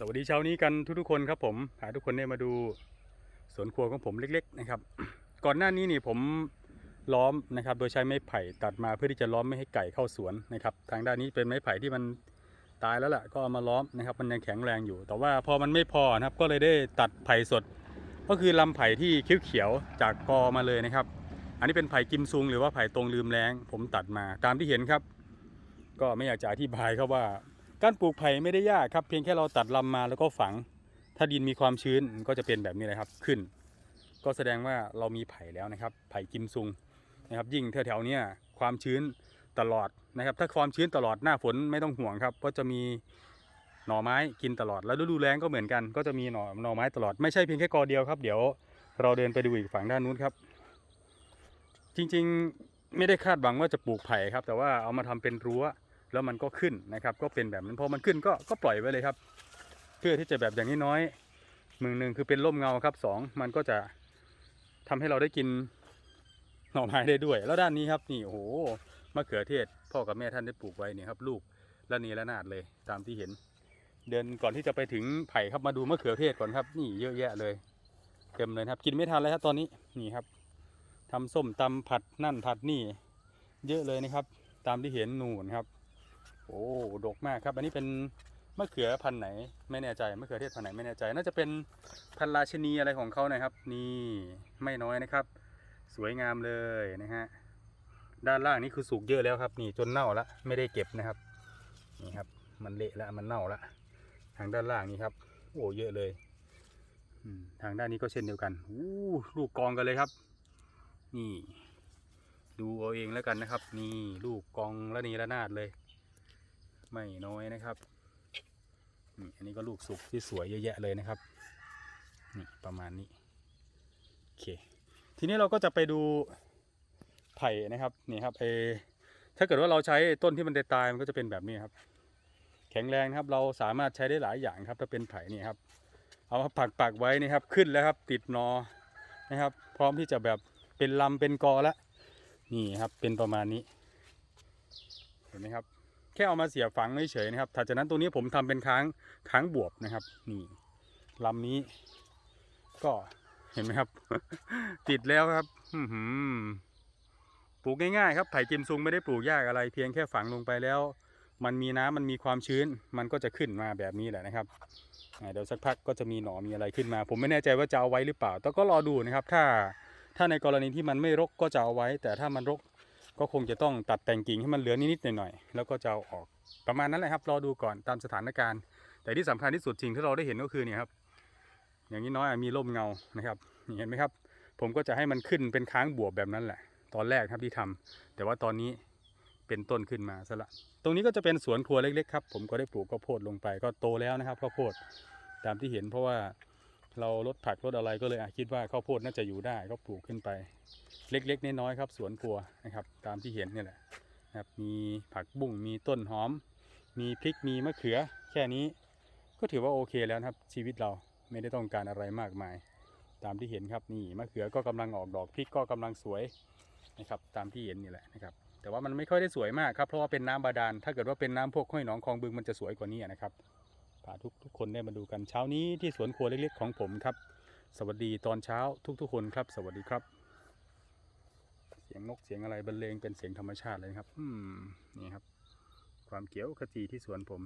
สวัสดีเช้านี้กันทุกๆคนครับผมพาทุกคนได้มาดูสวนครัวของผมเล็ก ๆ นะครับ ก่อนหน้านี้นี่ผมล้อมนะครับ โดยใช้ไม้ไผ่ตัดมาเพื่อที่จะล้อมไม่ให้ไก่เข้าสวนนะครับ ทางด้านนี้เป็นไม้ไผ่ที่มันตายแล้วล่ะก็เอามาล้อมนะครับ มันยังแข็งแรงอยู่ แต่ว่าพอมันไม่พอนะครับ ก็เลยได้ตัดไผ่สด ก็คือลำไผ่ที่เขียวๆจากกอมาเลยนะครับ อันนี้เป็นไผ่กิมซุงหรือว่าไผ่ตรงลืมแรงผมตัดมาตามที่เห็นครับ ก็ไม่อยากจะอธิบายครับว่า การปลูกไผ่ไม่ได้ยากครับ เพียงแค่เราตัดลำมาแล้วก็ฝัง ถ้าดินมีความชื้นก็จะเป็นแบบนี้เลยครับขึ้น ก็แสดงว่าเรามีไผ่แล้วนะครับ ไผ่กิมซุงนะครับ ยิ่งแถวๆนี้ความชื้นตลอดนะครับ ถ้าความชื้นตลอดหน้าฝนไม่ต้องห่วงครับก็จะมีหน่อไม้กินตลอดแล้วฤดูแล้งก็เหมือนกัน ก็จะมีหน่อหน่อไม้ตลอดไม่ใช่เพียงแค่กอเดียวครับเดี๋ยวเราเดินไปดูอีกฝั่งด้านนู้นครับ จริงๆไม่ได้คาดหวังว่าจะปลูกไผ่ครับ แต่ว่าเอามาทำเป็นรั้ว แล้วมันก็ขึ้นนะครับ ก็เป็นแบบนั้นพอมันขึ้นก็ก็ปล่อยไว้เลยครับ เพื่อที่จะแบบอย่างน้น้อยมือหนึ่งคือเป็นร่มเงาครับสองมันก็จะทำให้เราได้กินหน่อไม้ได้ด้วย แล้วด้านนี้ครับนี่โอ้โหมะเขือเทศ พ่อกับแม่ท่านได้ปลูกไว้เนี่ยครับลูกละนีละนาดเลยตามที่เห็น เดินก่อนที่จะไปถึงไผ่ครับมาดูมะเขือเทศก่อนครับ นี่เยอะแยะเลยเต็มเลยครับ กินไม่ทันเลยครับตอนนี้นี่ครับทำส้มตำผัดนั่นผัดนี่ เยอะเลยนะครับ ตามที่เห็นนูนครับ โอ้ดกมากครับ อันนี้เป็นมะเขือพันธุ์ไหน ไม่แน่ใจมะเขือเทศพันธุ์ไหนไม่แน่ใจ น่าจะเป็นพันราชนีอะไรของเขานะครับ นี่ไม่น้อยนะครับ สวยงามเลยนะฮะด้านล่างนี่คือสุกเยอะแล้วครับ นี่จนเน่าละไม่ได้เก็บนะครับ นี่ครับ มันเละแล้วมันเน่าละทางด้านล่างนี่ครับ โอ้เยอะเลยทางด้านนี้ก็เช่นเดียวกันอู้ลูกกองกันเลยครับ นี่ ดูเอาเองแล้วกันนะครับ นี่ลูกกองละนีละนาดเลย ไม่น้อยนะครับนี่อันนี้ก็ลูกสุกที่สวยเยอะแยะเลยนะครับนี่ประมาณนี้โอเคทีนี้เราก็จะไปดูไผ่นะครับนี่ครับเอถ้าเกิดว่าเราใช้ต้นที่มันตายมันก็จะเป็นแบบนี้ครับ แข็งแรงครับเราสามารถใช้ได้หลายอย่างครับ ถ้าเป็นไผ่นี่ครับ เอามาปักปักๆไว้นี่ครับขึ้นแล้วครับ ติดนอนะครับ พร้อมที่จะแบบเป็นลำเป็นกอแล้วนี่ครับเป็นประมาณนี้ เห็นไหมครับ ค่เอามาเสียบฝังเฉยๆนะครับถัดจากนั้นตรงนี้ผมทำเป็นค้างค้างบวบนะครับ นี่ลำนี้ก็เห็นไหมครับ ติดแล้วครับอืปลูกง่ายๆครับไผ่กิมซุงไม่ได้ปลูกยากอะไร เพียงแค่ฝังลงไปแล้ว มันมีน้ำมันมีความชื้น มันก็จะขึ้นมาแบบนี้แหละนะครับเดี๋ยวสักพักก็จะมีหนอมีอะไรขึ้นมา ผมไม่แน่ใจว่าจะเอาไว้หรือเปล่า แต่ก็รอดูนะครับ ถ้าถ้าในกรณีที่มันไม่รกก็จะเอาไว้ แต่ถ้ามันรก ก็คงจะต้องตัดแต่งกิ่งให้มันเหลือนิดๆหน่อยๆแล้วก็จะเอาออกประมาณนั้นแหละครับรอดูก่อนตามสถานการณ์ แต่ที่สำคัญที่สุดสิ่งที่เราได้เห็นก็คือเนี่ยครับ อย่างนี้น้อยมีร่มเงานะครับเห็นไหมครับ ผมก็จะให้มันขึ้นเป็นค้างบวบแบบนั้นแหละ ตอนแรกครับที่ทำแต่ว่าตอนนี้เป็นต้นขึ้นมาซะละตรงนี้ก็จะเป็นสวนครัวเล็กๆครับผมก็ได้ปลูกข้าวโพดลงไป ก็โตแล้วนะครับข้าวโพดตามที่เห็นเพราะว่าเราลดผักลดอะไรก็เลยคิดว่าข้าวโพดน่าจะอยู่ได้ก็ปลูกขึ้นไป เล็ก ๆ น้อยๆครับ สวนครัวนะครับ ตามที่เห็นนี่แหละนะครับ มีผักบุ้งมีต้นหอม มีพริกมีมะเขือ แค่นี้ก็ถือว่าโอเคแล้วครับ ชีวิตเราไม่ได้ต้องการอะไรมากมาย ตามที่เห็นครับนี่มะเขือก็กำลังออกดอกพริกก็กำลังสวยนะครับตามที่เห็นนี่แหละนะครับ แต่ว่ามันไม่ค่อยได้สวยมากครับเพราะว่าเป็นน้ำบาดาลถ้าเกิดว่าเป็นน้ำพวกห้วยหนองคลองบึงมันจะสวยกว่านี้นะครับพาทุกทุกคนได้มาดูกันเช้านี้ที่สวนครัวเล็กๆของผมครับ สวัสดีตอนเช้าทุกๆคนครับ สวัสดีครับ สียงนกเสียงอะไรบรรเลงเป็นเสียงธรรมชาติเลยครับ อืม นี่ครับ ความเขียวขจีที่สวนผม